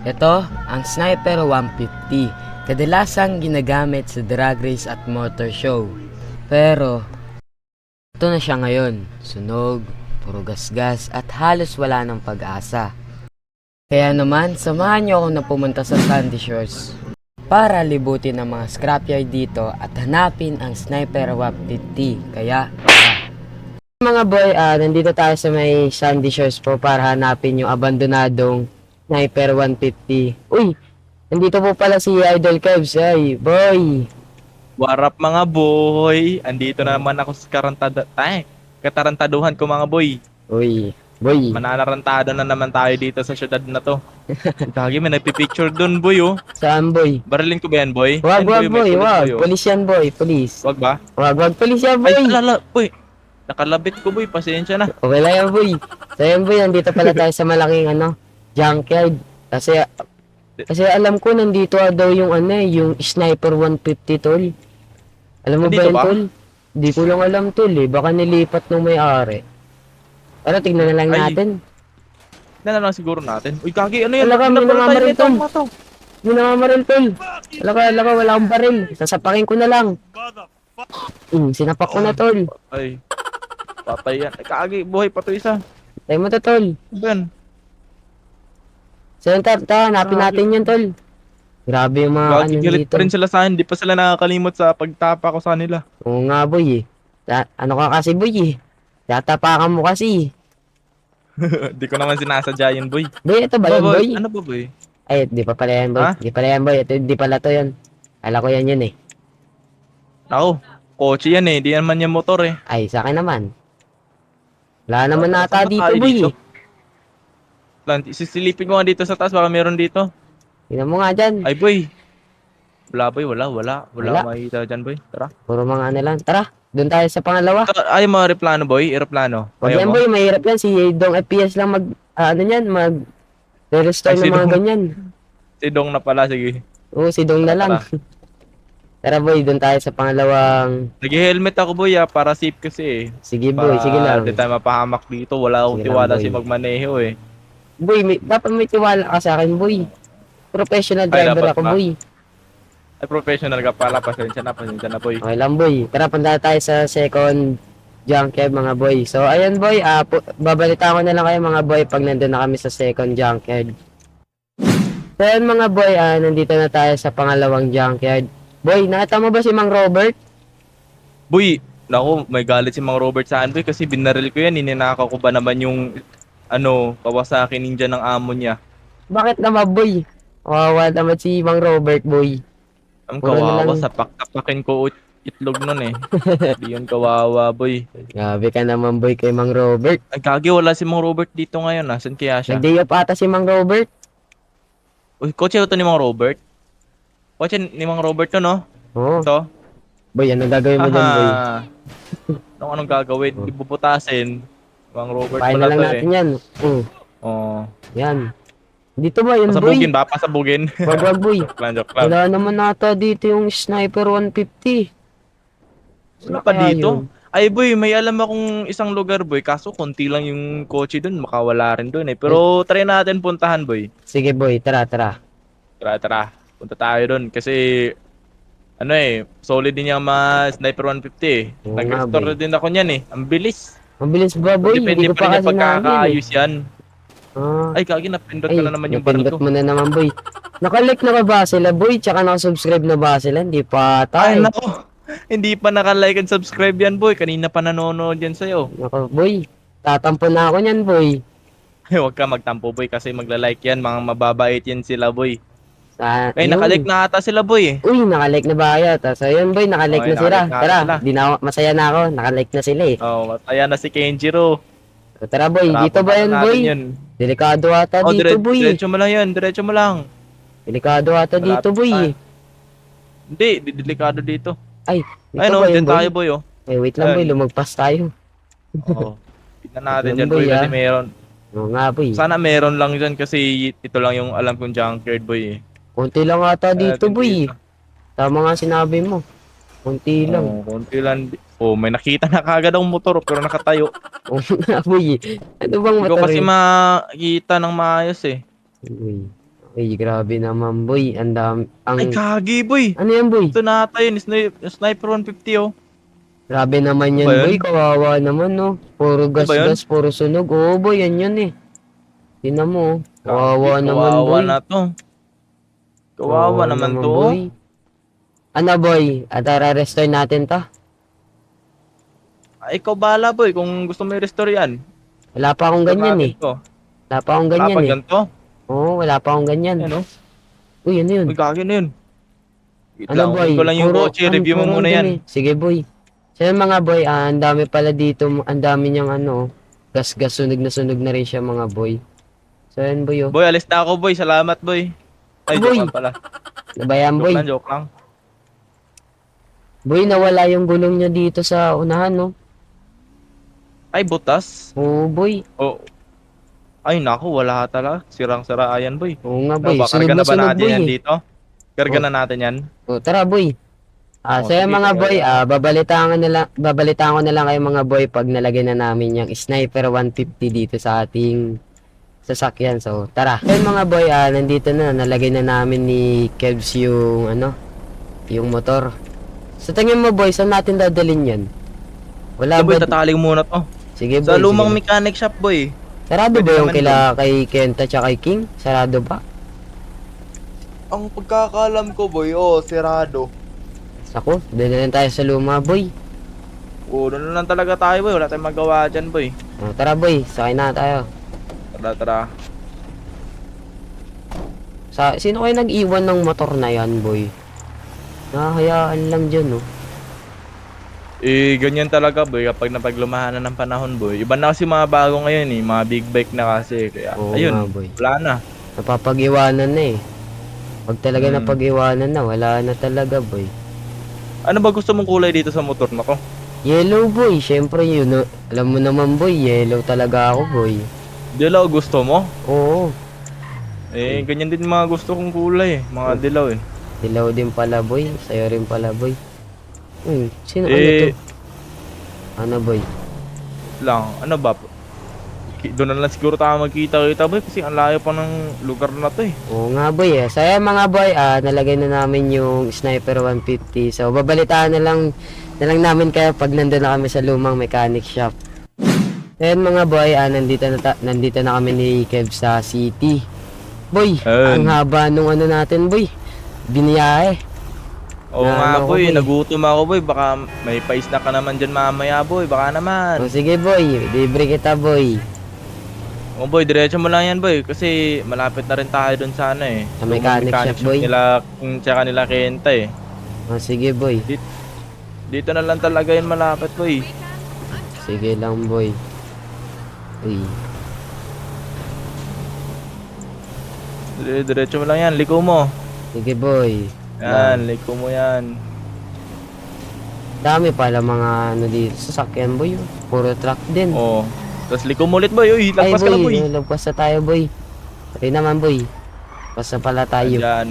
Ito ang Sniper 150, kadalasang ginagamit sa drag race at motor show. Pero, ito na siya ngayon, sunog, puro gasgas at halos wala ng pag-asa. Kaya naman, samahan niyo ako na pumunta sa Sandy Shores para libutin ang mga scrapyard dito at hanapin ang Sniper 150. Kaya. Mga boy, ah, nandito tayo sa may Sandy Shores po para hanapin yung abandonadong Sniper 150. Uy, nandito po pala si Idol Kevs. Ay, boy. Warap mga boy. Andito na naman ako sa karantada... Ay, katarantaduhan ko mga boy. Uy, boy. Mananarantado na naman tayo dito sa syudad na to. Kagi may nagpipicture dun boy oh. Saan, boy? Barilin ko ba yan boy? Wag, Yan, wag, may boy. kulit, Wag. oh. Police yan, boy. Police. Wag ba? Wag, wag. Police yan, Ay, boy. alala, boy. Nakalabit ko boy, pasensya na. Okay lang yan, boy. So, yan, boy. Nandito pala tayo sa malaking, ano, junkyard. Kasi, kasi alam ko, nandito daw yung, ano, eh, yung Sniper 150, tol. Alam mo ba Nandito yun, ba? tol? Di ko lang alam, tol, eh. Baka nilipat nung may-ari. Pero tignan na lang Ay. natin. Na lang siguro natin. Uy, kagi, ano yan? Wala kami tayo namamaril, Tom. mga to. Yun na maril, tol. Wala ka, wala ka, wala akong baril. Sasapakin ko na lang. Hmm, sinapak ko na, tol. Ay, patay yan. Ay, kagi, buhay pa to isa. Tayo mo to, tol. Ano yan? So, yun, hanapin natin yun, tol. Grabe yung mga Gagi, ano galit dito. pa rin sila sa akin. Di pa sila nakakalimot sa pagtapa ko sa nila. Oo nga, boy, eh. Ta- ano ka kasi, boy, eh. Tatapakan mo kasi. Di ko naman sinasadya yun, boy. Boy, ito ba yun, boy? Ano ba, boy? Ay, di pa pala yan, boy. Ha? Di pala yan, boy. Ito, di pala to yun. Ala ko yan yun, eh. Ako, kotse yan eh. Di naman yung motor eh. Ay, sa akin naman. Wala naman Saan nata ba dito, tayo boy, dito? eh. Lan, sisilipin ko nga dito sa taas. Baka meron dito. Tingnan mo nga dyan. Ay, boy. Wala, boy. Wala, wala. Wala, Wala. makikita dyan, boy. Tara. Puro mga ano lang. Tara, doon tayo sa pangalawa. Ito, Ay, mga aeroplano, boy. Aeroplano. Wag Ayaw yan, mo? boy. Mahirap yan. Si Dong FPS lang mag, ah, ano yan, mag, restore Ay, ng si mga Dong. ganyan. Si Dong na pala. Sige. Oo, si Dong na lang. Tara, boy. Doon tayo sa pangalawang. Nag-helmet ako, boy, ah, para safe kasi eh. Sige, boy. Para Sige lang. Di tayo mapahamak dito. Wala akong Sige lang, tiwala boy. si magmaneho eh. Boy, may, dapat may tiwala ka sa akin, boy. Professional Ay, driver dapat ako, ba? boy. Ay, professional ka pala. Pasensya na, pasensya na, boy. Okay lang, boy. Tara, punta tayo sa second junkyard, mga boy. So, ayan, boy. Ah, pu- babalita ko na lang kayo, mga boy, pag nandun na kami sa second junkyard. So, ayan, mga boy, ah, nandito na tayo sa pangalawang junkyard. Boy, nakita mo ba si Mang Robert? Boy, naku, may galit si Mang Robert sa akin, boy, kasi binaril ko yan. Ininakaw ko ba naman yung, ano, Kawasaki Ninja ng amo niya. Bakit naman, boy? Kawawa naman si Mang Robert, boy. Ang Puro na kawawa, lang. sa paktapakin ko ut- itlog nun eh. Di yun kawawa, boy. Grabe ka naman, boy, kay Mang Robert. Ay, kagi, wala si Mang Robert dito ngayon. Nasaan kaya siya? Nag-day off ata si Mang Robert. Uy, kotse ito ni Mang Robert. Kotse ni Mang Robert to, no? Oo. Ito. Boy, anong gagawin mo dyan, boy? Anong anong gagawin? Oh. Ibubutasin. Mang Robert Pahin na lang to natin eh. yan. Oo. Oh. Yan. Dito ba yun, boy? Pasabugin ba? Pasabugin. Wag, wag, boy. joke lang, joke lang. Wala naman nata dito yung Sniper 150. Wala pa kaya dito? yun? Ay boy, may alam akong isang lugar boy, kaso konti lang yung kotse dun, makawala rin dun eh. Pero try natin puntahan boy. Sige, boy. Tara, tara. Tara, tara. Punta tayo dun kasi ano eh, solid din yung mga Sniper 150 eh. Oo nga, Nag-restore boy. din ako niyan eh. Ang bilis. Mabilis ba, boy? Depende Hindi ko pa rin yung kasi. Eh. pagkakaayos yan. Ah. Ay, kagi napindot ko na naman yung baril napindot ko. mo na naman, boy. Nakalike na ka ba sila, boy? Tsaka nakasubscribe na ba sila? Hindi pa Ay, tayo. nako. Hindi pa naka-like and subscribe yan boy. Kanina pa nanonood yan sa'yo. Nako, boy. Tatampo na ako niyan, boy. Ay, huwag ka magtampo boy kasi magla-like yan. Mga mababait yan sila boy. Sa, Ay, yun. naka-like na ata sila boy eh. Uy, nakalike na ba kayo? Tapos ayun, boy, nakalike Okay, na sila. nakalike na Tara, sila. di na ako, masaya na ako. Nakalike na sila eh. Oh, mataya na si Kenjiro. So, tara, boy. Tara, dito ba puntahan yan, boy? Yun. Delikado ata Oh, dito, dire- boy. diretso mo lang yun. Diretso mo lang. Delikado ata Malapit dito, boy. Hindi, di- delikado dito. Ay, dito Ay no, ba yun, dyan boy? tayo boy oh. Eh, wait lang, boy. Ayun. Lumagpas tayo. Oo. Tignan natin Ayun, dyan boy boy, kasi ah. meron. Oo nga, boy. Sana meron lang dyan kasi ito lang yung alam kong junkyard boy eh. Kunti lang ata dito, Natin boy. dito. Tama nga sinabi mo. Kunti lang. Oo, konti lang. Oh, may nakita na kagad akong motor pero nakatayo. Oo nga, boy. Ano bang Hindi ko motor kasi makita ng maayos eh. Uy. Ay, grabe naman, boy. Ang dami. Ang... Ay, kagi, boy. ano yan, boy? Ito na ata yun. Sni- Sniper 150, oh. Grabe naman yan, Ano ba yan? boy. Kawawa naman, no? Puro Ano ba gas-gas, puro sunog. Oo, boy, yan yun eh. Tingnan mo, oh. Kawawa Kagi, naman, kawawa boy. na to. Kawawa naman to. oh. Ano, boy? At restore natin to? Ay, ikaw bahala, boy. Kung gusto mo i-restore yan. Wala pa akong ganyan eh. Wala pa akong Wala ganyan pa eh. ganito. Oo, wala pa akong ganyan. Ano? Uy, ano yun? May kagi na yun. Wait Ano, lang, boy? ko lang yung Puro- kotse. ang- Review mo puro muna yan. eh. Sige, boy. Yun, mga boy, ah, ang dami pala dito. Ang dami niyang ano, gas-gas, sunog na sunog na rin siya, mga boy. So, yun, boy, oh. Boy, alis na ako, boy. Salamat, boy. Ay, Boy. joke lang pala. Nabayan, Joke boy. lang, joke lang. Boy, nawala yung gulong niya dito sa unahan, no? Ay, butas. Oo, boy. Oh. Ay, naku, wala talaga. Sirang-sira yan, boy. Oo nga, Ano boy. ba, Sunog karga na na ba natin boy. yan eh. dito? Karga Oh. na natin yan. O, tara, boy. Ah, Oh, so, yung mga sige. boy, ah, babalitaan ko na lang, babalitaan ko na lang kayo mga boy pag nalagay na namin yung Sniper 150 dito sa ating sasakyan. So, tara. So, yung mga boy, ah, nandito na, nalagay na namin ni Kevs yung, ano, yung motor. So, tingin mo boy, saan natin dadalhin yan? Wala So, boy, ba? tataling muna to. Sige boy, Sa lumang sige. mechanic shop, boy. Sarado pwede ba yung naman kila kay Kenta tsaka kay King? Sarado ba? Ang pagkakalam ko, boy, oh, sirado. Ako, dali na lang tayo sa luma boy. Oo, doon na lang talaga tayo, boy. Wala tayong magawa dyan, boy. O, tara boy, sakay na tayo. Tara, tara. Sa, sino kayo nag-iwan ng motor na yan, boy? Nakahayaan lang dyan, no? Eh, ganyan talaga, boy. Kapag napaglumahan na ng panahon, boy. Iba na kasi mga bago ngayon, eh. Mga big bike na kasi. Kaya, Oo ayun. nga, boy. Wala na. Napapag-iwanan na eh. Pag talaga Hmm. napag-iwanan na, wala na talaga, boy. Ano ba gusto mong kulay dito sa motor na ko? Yellow, boy. Siyempre, yun, no? alam mo naman, boy. Yellow talaga ako, boy. Dilaw gusto mo? Oo. Eh, ganyan din mga gusto kong kulay, eh. Mga dilaw, eh. Dilaw din pala, boy. Sa'yo rin pala, boy. Hmm, sino ano to? Eh, Ano, boy? lang, ano ba? Ki- Doon na lang siguro tayo magkita-kita, boy. Kasi ang layo pa ng lugar na to, eh. Oo nga boy eh. So ayan, mga boy, ah, nalagay na namin yung Sniper 150. So babalitaan na lang na lang namin kayo pag nandun na kami sa lumang mechanic shop. Ayan mga boy, ah, nandito, na ta- nandito na kami ni Kev sa city. Boy, ang Ayun. haba nung ano natin boy. Biniyahe. Oo Na- nga, ano ko, boy. boy. Nagutom ako, boy. Baka may paisna ka naman dyan mamaya, boy. Baka naman. O sige boy, libre kita boy. Oo, boy. Diretso mo lang yan, boy. Kasi malapit na rin tayo doon sa ano, eh. Sa Lumang mechanic shop, boy. Nila, yung tsaka nila Kenta, eh. O sige boy. Dito na lang talaga yun malapit, boy. Sige lang boy. Uy. Dire- Diretso mo lang yan. Liko mo. Sige boy. Yan, liko mo yan. Dami pala mga ano dito. Sasakyan boy. oh. Puro truck din. Oo. Tapos liko mo ulit, boy. Uy, Ay, lagpas ka na, boy. boy. Lagpas na tayo, boy. Ay naman, boy. Lagpas na pala tayo. Ayan.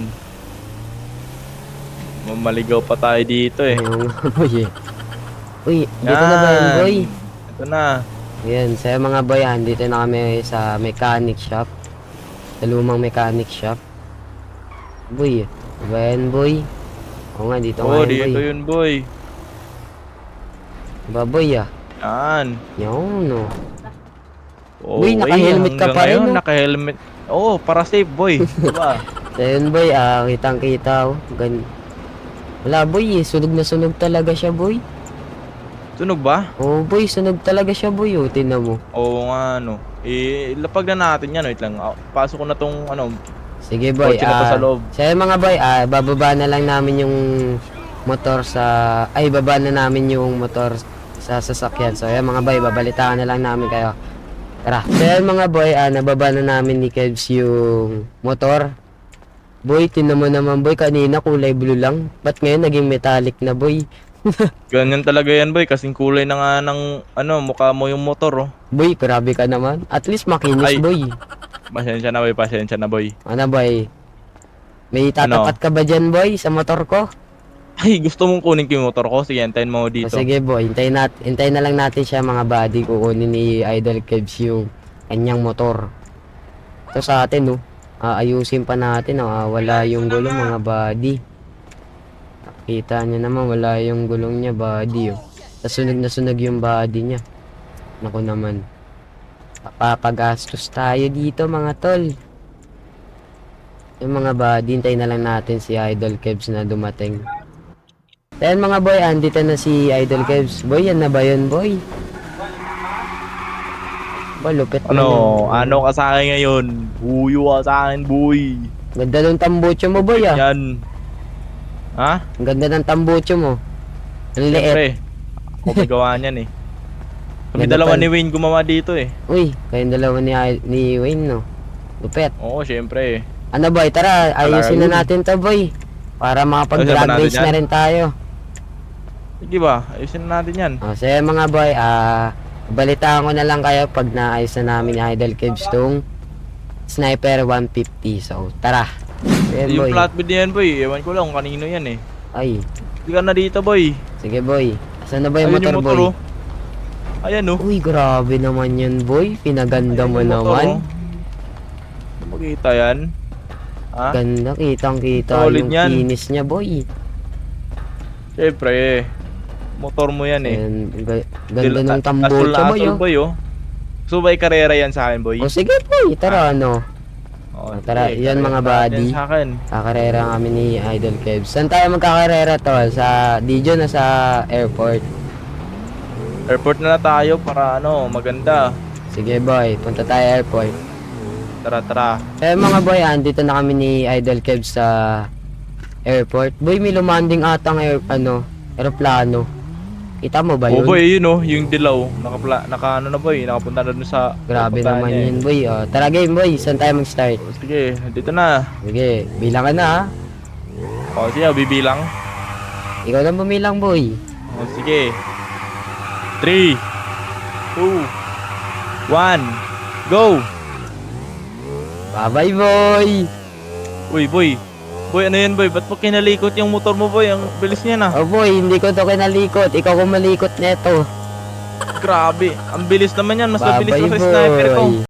Mamaligaw pa tayo dito, eh. Nga, boy, eh. Uy, dito na ba yan, boy? Ito na. Ayan, sa mga boy, ah, dito na kami sa mechanic shop. Sa lumang mechanic shop. Boy, ano ba yan, boy? Oo nga, dito nga Oo, yan, dito boy. yun, boy. Ba, boy, ah. Yan. Yan, no. Oo, Boy, naka-helmet ka pa rin, no? Naka-helmet. Oo, para safe, boy. diba? So, yun, boy, ah, kitang-kita, oh. Gan Wala, boy, eh. Sunog na sunog talaga siya, boy. Tunog ba? Oo, boy, sunog talaga siya, boy, oh. Tinan mo. Oo nga, no. Eh, lapag na natin yan. Wait lang. Ah, Pasok ko na tong, ano, Sige boy, kotse na to ah, sa loob. yun, mga boy, ah, bababa na lang namin yung motor sa, ay baba na namin yung motor sa sasakyan. So yun mga boy, babalitaan na lang namin kayo. Tara. So yun, mga boy, ah, nababa na namin ni Kevs yung motor. Boy, tinan mo naman boy, kanina kulay blue lang. Ba't ngayon naging metallic na boy? Ganyan talaga yan, boy. Kasing kulay na nga ng, ano, mukha mo yung motor, oh. Boy, grabe ka naman. At least makinis Ay. boy. Pasensya na, boy. Pasensya na, boy. Ano boy? May tatapat ka ba dyan boy sa motor ko? Ay, gusto mong kunin ko yung motor ko? Sige, antayin mo ako O, dito. sige boy, hintayin, nat hintayin na lang natin siya mga buddy kukunin ni Idol Kebs yung kanyang motor. Ito sa atin no. Aayusin pa natin, oh. Ah, wala yung gulong mga body. Kita niyo naman, wala yung gulong niya, body, oh. Nasunog na sunog yung body niya. Naku naman. Papagastos tayo dito, mga tol. Yung mga body, hintayin na lang natin si Idol Kebs na dumating. Ayan mga boy, andito na si Idol Kebs. Boy, yan na ba yun, boy? Ba, lupit na Ano, yun. ano ka sa akin ngayon? Buyo ka sa akin, boy. Ganda ng tambucho mo, boy, ah. Yan. Ha? Ang ganda ng tambucho mo. Ang liit. Siyempre. Ako may gawa niyan eh. Kami Ganda dalawa pa- ni Wayne gumawa dito eh. Uy, kayong dalawa ni, ni Wayne, no? Lupet. Oo, siyempre eh. Ano, boy? Tara, ayusin na natin to, boy. Para makapag-drag Ayusin ba natin race yan? na rin tayo. Sige ba? Ayusin na natin yan. O, so yun, mga boy, ah... balitaan ko na lang kayo pag naayos na namin ni Idol Kebs tong Sniper 150. So, tara. So, yun, boy. yung flatbed na yan, boy. Ewan ko lang kung kanino yan eh. Ay, Hindi ka na dito, boy. sige, boy. Saan na ba yung Ayun motor, yung boy? oh. Ayan oh. Uy, grabe naman yun, boy. Pinaganda Ayun mo yung motor, naman. oh. Makita yan. Ha? Ganda, kitang-kita Solid yung yan. finish niya, boy. Siyempre eh. Motor mo yan eh. Ayan, ga- ganda ng na boy, oh. boy, oh. By karera yan sa akin, boy. O, sige, boy. Tara, ano. Oh, tara, yan, mga buddy. Sa akin. Kakarera kami ni Idol Kebs. Saan tayo magkakarera, tol? Sa Dijon na sa airport? Airport na na tayo para ano, maganda. Sige, boy. Punta tayo airport. Tara, tara. Eh, mga boy, andito na kami ni Idol Kebs sa airport. Boy, may lumanding atang air, ano, aeroplano. Kita mo ba Oh, yun? boy, yun oh, yung dilaw. Nakapla, naka ano na boy, nakapunta na dun sa... Grabe naman niya, eh. yun, boy. Oh, tara, game, boy. Saan tayo mag-start? Oh, Sige, dito na. Sige, bilang ka na, ha? O, sige, bibilang. Ikaw na bumilang, boy. O, sige. 3, 2, 1, go! Bye-bye, boy! Uy, boy. Boy, ano yan, boy? Ba't mo kinalikot yung motor mo, boy? Ang bilis niya na. Oh, boy, hindi ko to kinalikot. Ikaw kung malikot neto. Grabe. Ang bilis naman yan. Mas mabilis pa sa sniper ko.